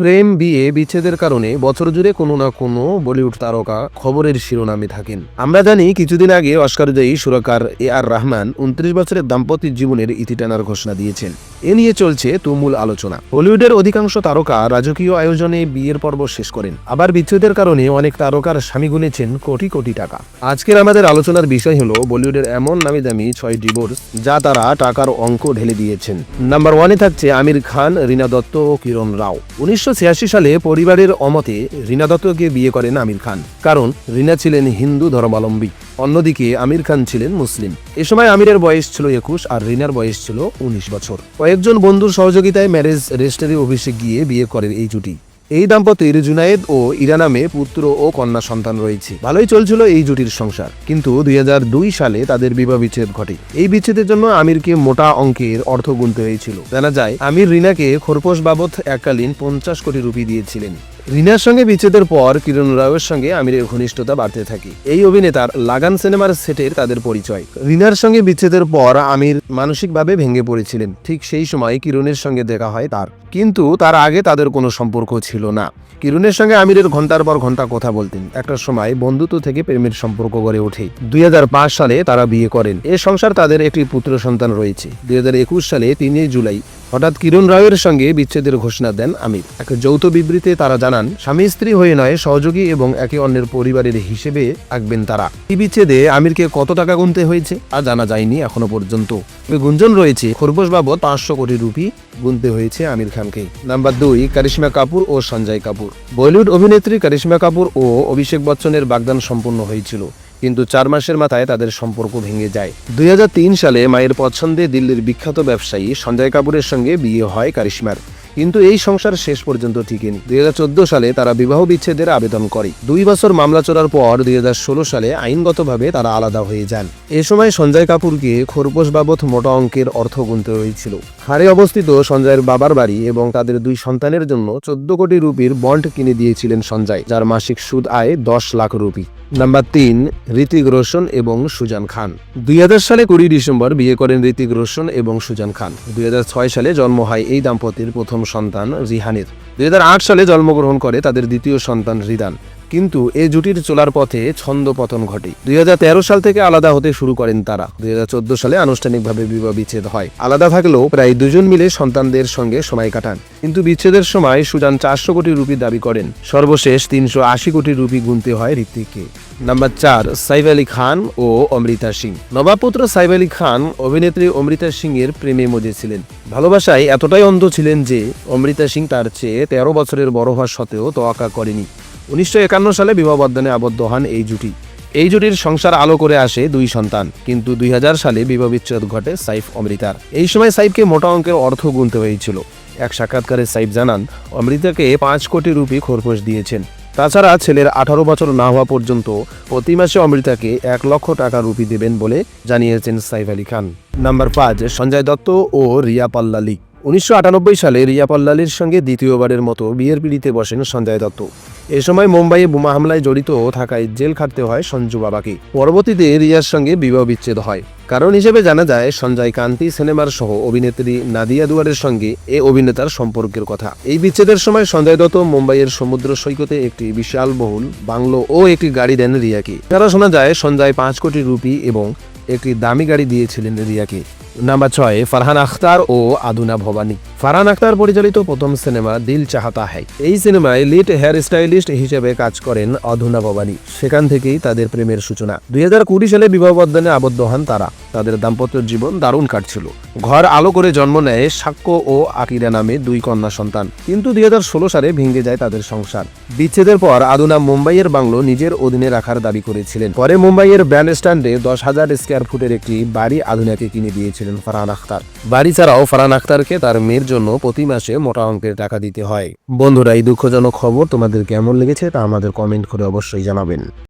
প্রেম, বিয়ে, বিচ্ছেদের কারণে বছর জুড়ে কোনো না কোনো বলিউড তারকা খবরের শিরোনামে থাকেন। আমরা জানি কিছুদিন আগে অস্কারজয়ী সুরকার এ আর রহমান উনত্রিশ বছরের দাম্পত্য জীবনের ইতি টানার ঘোষণা দিয়েছেন। এ নিয়ে চলছে তুমুল আলোচনা। বলিউডের অধিকাংশ তারকা রাজকীয় আয়োজনে বিয়ের পর্ব শেষ করেন। আবার বিচ্ছেদের কারণে অনেক তারকার স্বামী গুনেছেন কোটি কোটি টাকা। আজকের আমাদের আলোচনার বিষয় হলো বলিউডের এমন নামি দামি ছয় ডিভোর্স যা তারা টাকার অঙ্ক ঢেলে দিয়েছেন। নাম্বার ওয়ানে থাকছে আমির খান, রীনা দত্ত ও কিরণ রাও। উনিশশো সালে পরিবারের অমতে রীনা দত্তকে বিয়ে করেন আমির খান। কারণ রীনা ছিলেন হিন্দু ধর্মাবলম্বী। অন্যদিকে আমির খান ছিলেন মুসলিম। এ সময় আমিরের বয়স ছিল একুশ আর রিনার বয়স ছিল উনিশ বছর। কয়েকজন বন্ধুর সহযোগিতায় ম্যারেজ রেজিস্ট্রি অভিষেক গিয়ে বিয়ে করেন এই জুটি। এই দাম্পতির জুনায়েদ ও ইরা নামে পুত্র ও কন্যা সন্তান রয়েছে। ভালোই চলছিল এই জুটির সংসার। কিন্তু দুই হাজার দুই সালে তাদের বিবাহ বিচ্ছেদ ঘটে। এই বিচ্ছেদের জন্য আমিরকে মোটা অঙ্কের অর্থ গুনতে হয়েছিল। জানা যায়, আমির রিনাকে খোরপোশ বাবদ এককালীন পঞ্চাশ কোটি রুপি দিয়েছিলেন। রিনার সঙ্গে বিচ্ছেদের পর কিরণ রাওয়ের সঙ্গে আমিরের ঘনিষ্ঠতা বাড়তে থাকে। এই অভিনেতার লাগান সিনেমার সেটের তাদের পরিচয়। রিনার সঙ্গে বিচ্ছেদের পর আমির মানসিকভাবে ভেঙে পড়েছিলেন। ঠিক সেই সময় কিরণের সঙ্গে দেখা হয় তার। কিন্তু তার আগে তাদের কোনো সম্পর্ক ছিল না। কিরণের সঙ্গে আমিরের ঘণ্টার পর ঘণ্টা কথা বলতেন। একটা সময় বন্ধুত্ব থেকে প্রেমের সম্পর্ক গড়ে ওঠে। দুই হাজার পাঁচ সালে তারা বিয়ে করেন। এ সংসার তাদের একটি পুত্র সন্তান রয়েছে। দুই হাজার একুশ সালে তিনই জুলাই হঠাৎ কিরণ রায়ের সঙ্গে বিচ্ছেদের ঘোষণা দেন আমির। এক যৌথ বিবৃতিতে তারা জানান, স্বামী স্ত্রী হয়ে নয়, সহযোগী এবং একে অন্যের পরিবারের হিসেবে থাকবেন তারা। এই বিচ্ছেদে আমিরকে কত টাকা গুনতে হয়েছে তা জানা যায়নি এখনও পর্যন্ত। গুঞ্জন রয়েছে, খরগোশ বাবদ পাঁচশো কোটি রুপি গুনতে হয়েছে আমির খানকে। নাম্বার দুই, কারিশ্মা কাপুর ও সঞ্জয় কাপুর। বলিউড অভিনেত্রী কারিশ্মা কাপুর ও অভিষেক বচ্চনের বাগদান সম্পন্ন হয়েছিল। কিন্তু চার মাসের মাথায় তাদের সম্পর্ক ভেঙে যায়। দুই হাজার তিন সালে মায়ের পছন্দে দিল্লির বিখ্যাত ব্যবসায়ী সঞ্জয় কাপুরের সঙ্গে বিয়ে হয় কারিশ্মার। কিন্তু এই সংসার শেষ পর্যন্ত টিকেনি দুই সালে তারা বিবাহ বিচ্ছেদের আবেদন করে। দুই বছর মামলা চলার পর দুই হাজার ষোলো সালে আইনগতভাবে তারা আলাদা হয়ে যান। এ সময় সঞ্জয় কাপুরকে খোরপোশ বাবদ মোটা অঙ্কের অর্থ গুনতে হয়েছিল। হারে অবস্থিত সঞ্জয়ের বাবার বাড়ি এবং তাদের দুই সন্তানের জন্য চোদ্দ কোটি রুপির বন্ড কিনে দিয়েছিলেন সঞ্জয়, যার মাসিক সুদ আয় দশ লাখ রুপি। নাম্বার তিন ঋতিক রোশন এবং সুজান খান। দুই হাজার সালে কুড়ি ডিসেম্বর বিয়ে করেন ঋতিক রোশন এবং সুজান খান। দুই হাজার ছয় সালে জন্ম হয় এই দাম্পতির প্রথম সন্তান রিহানের। দুই হাজার আট সালে জন্মগ্রহণ করে তাদের দ্বিতীয় সন্তান রিদান। কিন্তু এই জুটির চলার পথে ছন্দ পতন ঘটে। দুই হাজার তেরো সাল থেকে আলাদা হতে শুরু করেন তারা। দুই হাজার চোদ্দ সালে আনুষ্ঠানিকভাবে বিবাহ বিচ্ছেদ হয়। আলাদা থাকলেও প্রায় দুজন মিলে সন্তানদের সঙ্গে সময় কাটান। কিন্তু বিচ্ছেদের সময় সুজান চারশো কোটি রুপি দাবি করেন। সর্বশেষ তিনশো আশি কোটি রুপি গুনতে হয় ঋত্বিককে। নাম্বার চার, সাইফ আলী খান ও অমৃতা সিং। নবাবপুত্র সাইফ আলী খান অভিনেত্রী অমৃতা সিং এর প্রেমে মজেছিলেন। ভালোবাসায় এতটাই অন্ধ ছিলেন যে অমৃতা সিং তার চেয়ে তেরো বছরের বড় হওয়া সত্ত্বেও তোয়াক্কা করেনি। উনিশশো একান্ন সালে বিবাহ বন্ধনে আবদ্ধ হন এই জুটি। এই জুটির সংসার আলো করে আসে দুই সন্তান, কিন্তু দুই হাজার সালে বিবাহ বিচ্ছেদ ঘটে সাইফ অমৃতার। এই সময় সাইফকে মোটা অঙ্কের অর্থ গুনতে হয়েছিল। এক সাক্ষাৎকারে সাইফ জানান, অমৃতাকে পাঁচ কোটি রুপি খোরপোশ দিয়েছেন। তাছাড়া ছেলের আঠারো বছর না হওয়া পর্যন্ত প্রতি মাসে অমৃতাকে এক লক্ষ টাকা রুপি দেবেন বলে জানিয়েছেন সাইফ আলী খান। নাম্বার পাঁচ, সঞ্জয় দত্ত ও রিয়া পাল্লালি। উনিশশো আটানব্বই সালে রিয়া পাল্লালির সঙ্গে দ্বিতীয়বারের মতো বিয়ের পিড়িতে বসেন সঞ্জয় দত্ত। এ সময় মুম্বাইয়ে বোমা হামলায় জড়িত থাকায় জেল খাটতে হয় সঞ্জু বাবাকে। পরবর্তীতে রিয়ার সঙ্গে বিবাহ বিচ্ছেদ হয়। কারণ হিসেবে জানা যায়, সঞ্জয় কান্তি সিনেমার সহ অভিনেত্রী নাদিয়া দুয়ারের সঙ্গে এ অভিনেতার সম্পর্কের কথা। এই বিচ্ছেদের সময় সঞ্জয় দত্ত মুম্বাইয়ের সমুদ্র সৈকতে একটি বিশাল বহুল, বাংলো ও একটি গাড়ি দেন রিয়াকে। তারা শোনা যায়, সঞ্জয় পাঁচ কোটি রুপি এবং একটি দামি গাড়ি দিয়েছিলেন রিয়াকে। নাম্বার ছয় ফারহান আখতার ও আদুনা ভবানী ফারহান আখতার পরিচালিত প্রথম সিনেমা দিল চাহাতা হ্যায়। এই সিনেমায় লিড হেয়ার স্টাইলিস্ট হিসেবে কাজ করেন অধুনা ভবানী সেখান থেকেই তাদের প্রেমের সূচনা। দুই হাজার কুড়ি সালে বিবাহ বন্ধনে আবদ্ধ হন তারা। তাদের দাম্পত্য জীবন দারুণ কাটছিল। ঘর আলো করে জন্ম নেয় সাক্ষ্য ও আকিরা নামে দুই কন্যা সন্তান। কিন্তু দুই হাজার ষোলো সালে ভেঙে যায় তাদের সংসার। বিচ্ছেদের পর আদুনা মুম্বাইয়ের বাংলো নিজের অধীনে রাখার দাবি করেছিলেন। পরে মুম্বাইয়ের ব্যান্ড স্ট্যান্ডে দশ হাজার স্কোয়ার ফুটের একটি বাড়ি আদুনাকে কিনে দিয়েছিলেন ফারহান আখতার। বাড়ি ছাড়াও ফারহান আখতারকে তার মেয়ের জন্য প্রতি মাসে মোটা অঙ্কের টাকা দিতে হয়। বন্ধুরা, এই দুঃখজনক খবর তোমাদের কেমন লেগেছে তা আমাদের কমেন্ট করে অবশ্যই জানাবেন।